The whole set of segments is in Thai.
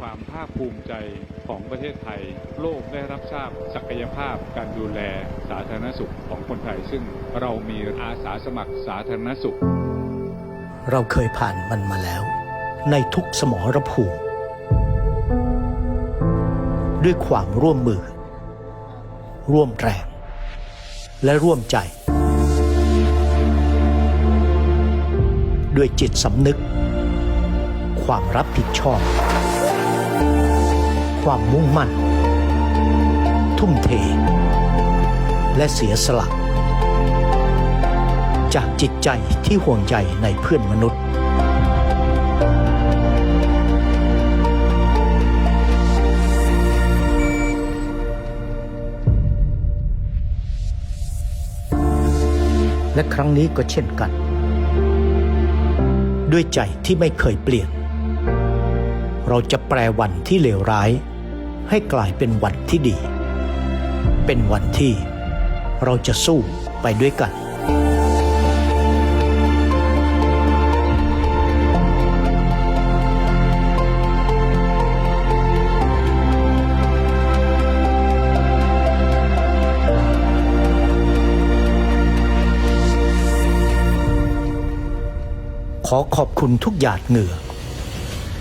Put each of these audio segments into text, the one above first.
ความภาคภูมิใจของประเทศไทย โลกได้รับทราบศักยภาพการดูแลสาธารณสุขของคนไทย ซึ่งเรามีอาสาสมัครสาธารณสุข เราเคยผ่านมันมาแล้ว ในทุกสมรภูมิ ด้วยความร่วมมือ ร่วมแรง และร่วมใจ ด้วยจิตสำนึก ความรับผิดชอบ ความมุ่งมั่น ทุ่มเท และเสียสละ จากจิตใจที่ห่วงใยในเพื่อนมนุษย์ และครั้งนี้ก็เช่นกัน ด้วยใจที่ไม่เคยเปลี่ยน เราจะแปลวันที่เลวร้าย ให้กลายเป็นวันที่ดี เป็นวันที่เราจะสู้ไปด้วยกัน ขอขอบคุณทุกหยาดเหงื่อ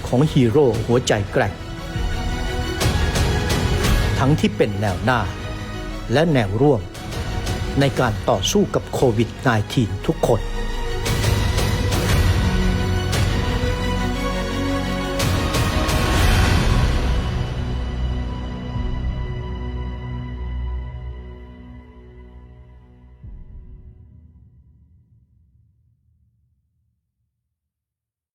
ของฮีโร่หัวใจแกร่ง ทั้งที่เป็นแนวหน้า และแนวร่วม ในการต่อสู้กับโควิด -19 ทุกคน